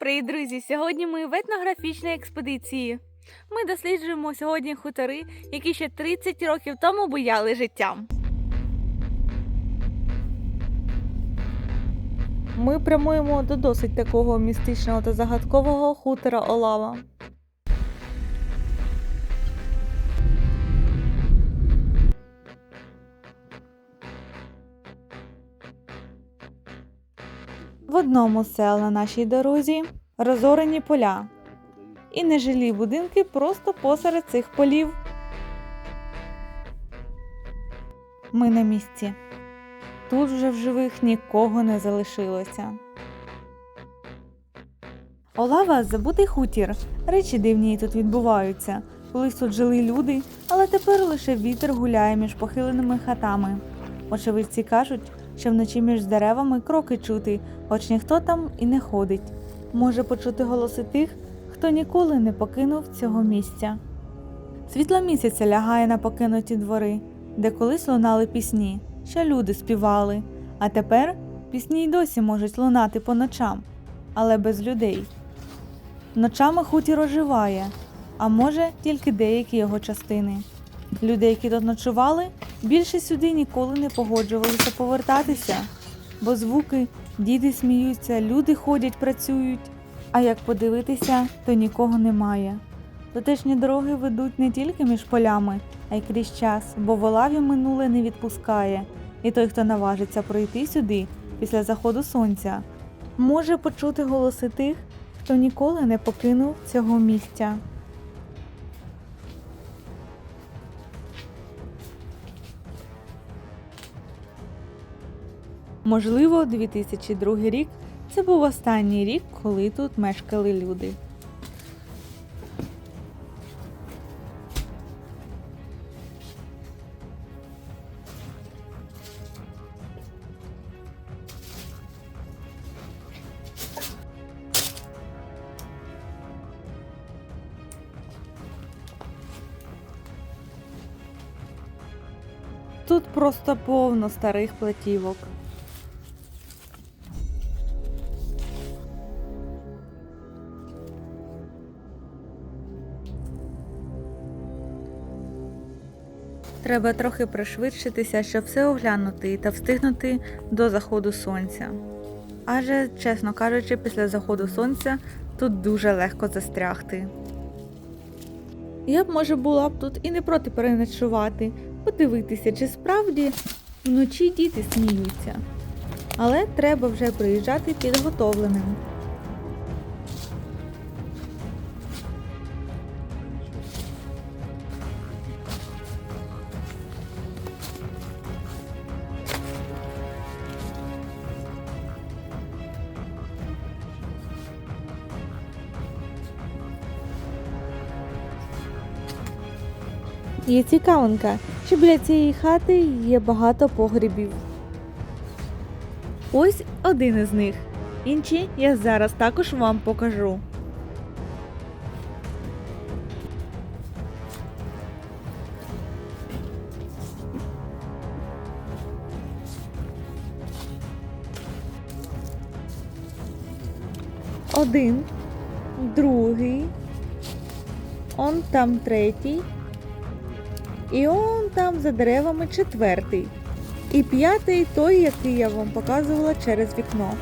Привіт, друзі! Сьогодні ми в етнографічній експедиції. Ми досліджуємо сьогодні хутори, які ще 30 років тому бояли життям. Ми прямуємо до досить такого містичного та загадкового хутора Олава. В одному сел на нашій дорозі розорені поля. І нежилі будинки просто посеред цих полів. Ми на місці. Тут вже в живих нікого не залишилося. Олава забутий хутір. Речі дивні тут відбуваються. Колись тут жили люди, але тепер лише вітер гуляє між похиленими хатами. Очевидці кажуть, що вночі між деревами кроки чути, хоч ніхто там і не ходить. Може почути голоси тих, хто ніколи не покинув цього місця. Світло місяця лягає на покинуті двори, де колись лунали пісні, що люди співали, а тепер пісні й досі можуть лунати по ночам, але без людей. Ночами хутір оживає, а може тільки деякі його частини. Люди, які тут ночували, більше сюди ніколи не погоджувалися повертатися, бо звуки, діти сміються, люди ходять, працюють. А як подивитися, то нікого немає. Тутешні дороги ведуть не тільки між полями, а й крізь час, бо в Олаві минуле не відпускає, і той, хто наважиться пройти сюди після заходу сонця, може почути голоси тих, хто ніколи не покинув цього місця. Можливо, 2002 рік це був останній рік, коли тут мешкали люди. Тут просто повно старих платівок. Треба трохи пришвидшитися, щоб все оглянути та встигнути до заходу сонця. Адже, чесно кажучи, після заходу сонця тут дуже легко застрягти. Я б, може, була б тут і не проти переночувати, подивитися, чи справді вночі діти сміються. Але треба вже приїжджати підготовленим. Є цікавинка, що біля цієї хати є багато погрібів. Ось один із них. Інші я зараз також вам покажу. Один, другий, он там третій. І он там за деревами четвертий. І п'ятий той, який я вам показувала через вікно.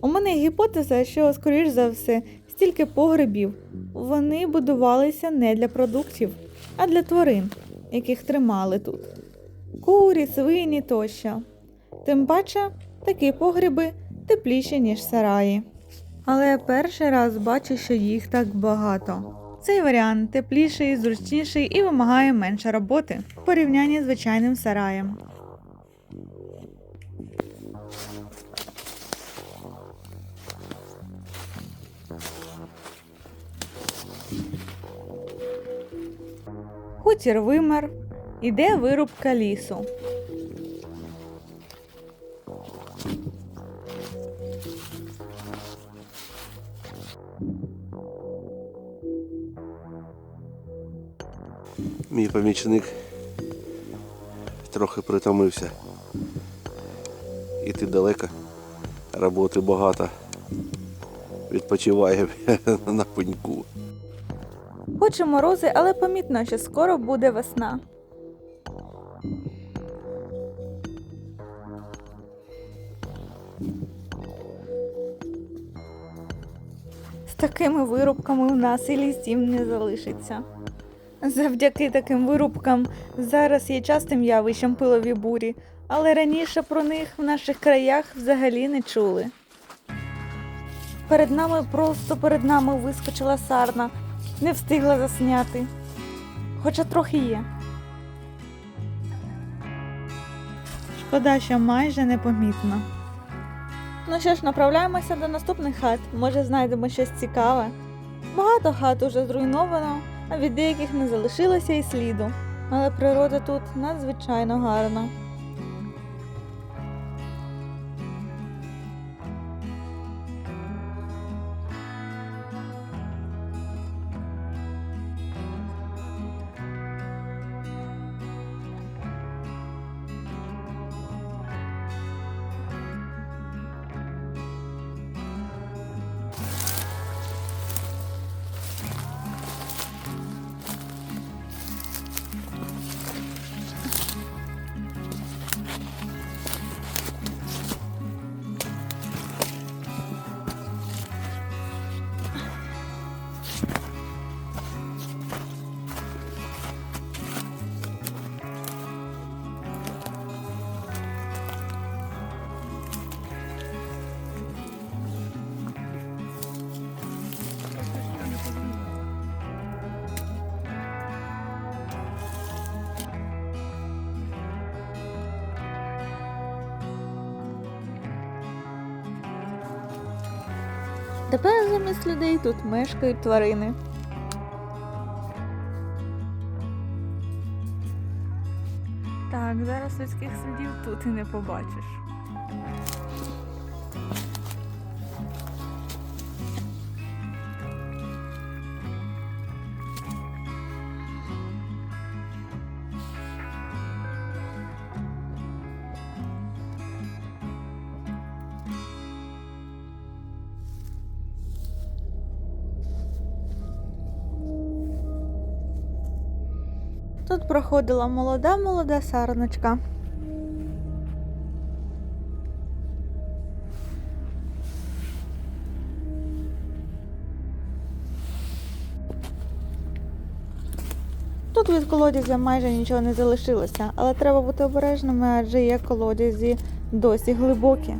У мене гіпотеза, що, скоріш за все, стільки погребів вони будувалися не для продуктів, а для тварин, яких тримали тут. Курі, свині тощо. Тим паче, такі погреби тепліші, ніж сараї. Але я перший раз бачу, що їх так багато. Цей варіант тепліший, зручніший і вимагає менше роботи в порівнянні з звичайним сараєм. Хутір вимер, іде вирубка лісу. Мій помічник трохи притомився. Іти далеко, роботи багато. Відпочиває на пеньку. Хоч і морози, але помітно, що скоро буде весна. З такими вирубками в нас і лісів не залишиться. Завдяки таким вирубкам зараз є частим явищем пилові бурі, але раніше про них в наших краях взагалі не чули. Перед нами просто перед нами вискочила сарна, не встигла засняти. Хоча трохи є. Шкода, що майже непомітно. Ну що ж, направляємося до наступних хат. Може, знайдемо щось цікаве. Багато хат уже зруйновано, а від деяких не залишилося і сліду. Але природа тут надзвичайно гарна. Тепер замість людей тут мешкають тварини. Так, зараз людських слідів тут і не побачиш. Тут проходила молода молода сарночка. Тут від колодязя майже нічого не залишилося, але треба бути обережними, адже є колодязі досі глибокі.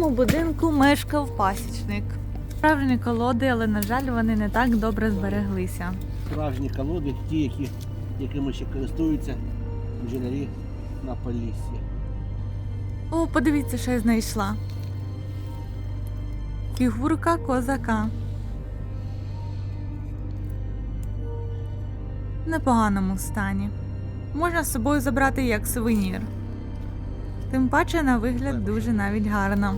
Цьому будинку мешкав пасічник. Справжні колоди, але, на жаль, вони не так добре збереглися. Справжні колоди, ті, які, якими ще користуються інженери на Поліссі. О, подивіться, що я знайшла. Фігурка козака. В непоганому стані. Можна з собою забрати як сувенір. Тим паче на вигляд дуже навіть гарно.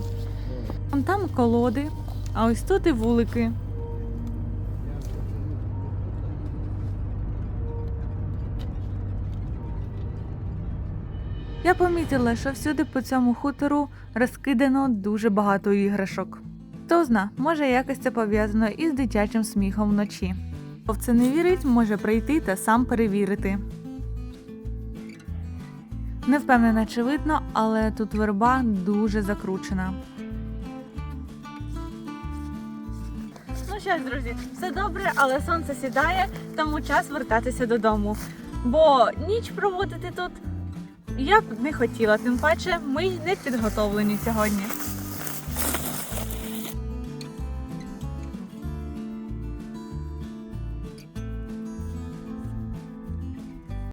Там колоди, а ось тут і вулики. Я помітила, що всюди по цьому хутору розкидано дуже багато іграшок. Хто зна, може якось це пов'язано із дитячим сміхом вночі. Хто в це не вірить, може прийти та сам перевірити. Не впевнена, чи видно, але тут верба дуже закручена. Ну що ж, друзі, все добре, але сонце сідає, тому час вертатися додому. Бо ніч проводити тут я б не хотіла, тим паче ми не підготовлені сьогодні.